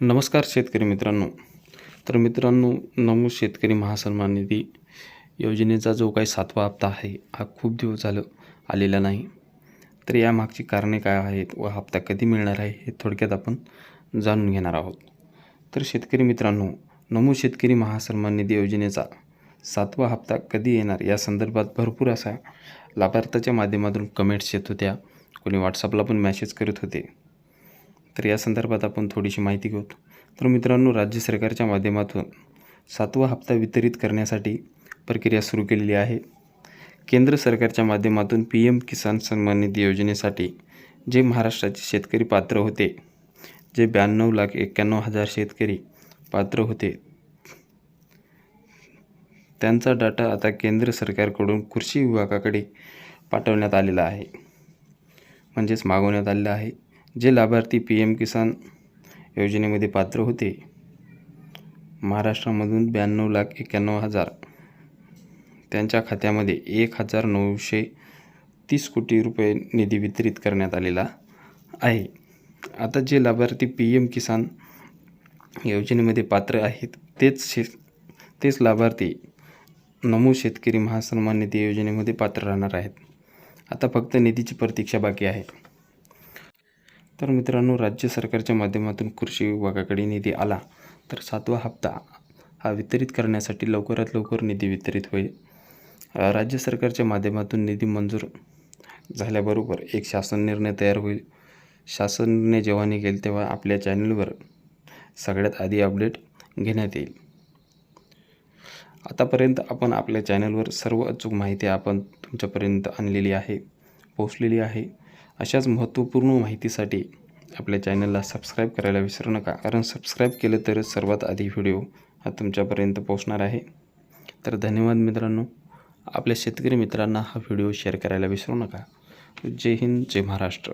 नमस्कार शेतकरी मित्रांनो. तर मित्रांनो नमो शेतकरी महासन्मान निधी योजनेचा जो काही सातवा हप्ता आहे हा खूप दिवस झालं आलेला नाही. तर यामागची कारणे काय आहेत व हप्ता कधी मिळणार आहे हे थोडक्यात आपण जाणून घेणार आहोत. तर शेतकरी मित्रांनो नमो शेतकरी महासन्मान निधी योजनेचा सातवा हप्ता कधी येणार या संदर्भात भरपूर असा लाभार्थ्याच्या माध्यमातून कमेंट्स येत होत्या. कोणी व्हॉट्सअपला पण मॅसेज करत होते. तर या संदर्भात आपण थोडीशी माहिती घेऊ. तर मित्रांनो राज्य सरकारच्या माध्यमातून सातवा हप्ता वितरित करण्यासाठी प्रक्रिया सुरू केलेली आहे. केंद्र सरकारच्या माध्यमातून पी एम किसान सन्मान निधी योजनेसाठी जे महाराष्ट्राचे शेतकरी पात्र होते जे ब्याण्णव लाख एक्क्याण्णव हजार शेतकरी पात्र होते त्यांचा डाटा आता केंद्र सरकारकडून कृषी विभागाकडे पाठवण्यात आलेला आहे. म्हणजेच मागवण्यात आलेला आहे. जे लाभार्थी पी एम किसान योजनेमध्ये पात्र होते. महाराष्ट्रामधून ब्याण्णव लाख एक्क्याण्णव हजार. त्यांच्या खात्यामध्ये एक हजार नऊशे तीस कोटी रुपये निधी वितरित करण्यात आलेला आहे. आता जे लाभार्थी पी एम किसान योजनेमध्ये पात्र आहेत तेच शे तेच लाभार्थी नमो शेतकरी महासन्मान निधी योजनेमध्ये पात्र राहणार आहेत. आता फक्त निधीची प्रतीक्षा बाकी आहे. तर मित्रांनो राज्य सरकारच्या माध्यमातून कृषी विभागाकडे निधी आला तर सातवा हप्ता हा वितरित करण्यासाठी लवकरात लवकर निधी वितरित होईल. राज्य सरकारच्या माध्यमातून निधी मंजूर झाल्याबरोबर एक शासन निर्णय तयार होईल. शासन निर्णय जेव्हा निघेल तेव्हा आपल्या चॅनलवर सगळ्यात आधी अपडेट घेण्यात येईल. आतापर्यंत आपण आपल्या चॅनलवर सर्व अचूक माहिती आपण तुमच्यापर्यंत आणलेली आहे पोचलेली आहे. अशाच महत्त्वपूर्ण माहितीसाठी आपल्या चॅनलला सबस्क्राईब करायला विसरू नका. कारण सबस्क्राईब केलं तरच सर्वात आधी व्हिडिओ हा तुमच्यापर्यंत पोहोचणार आहे. तर धन्यवाद मित्रांनो. आपल्या शेतकरी मित्रांना हा व्हिडिओ शेअर करायला विसरू नका. जय हिंद जय महाराष्ट्र.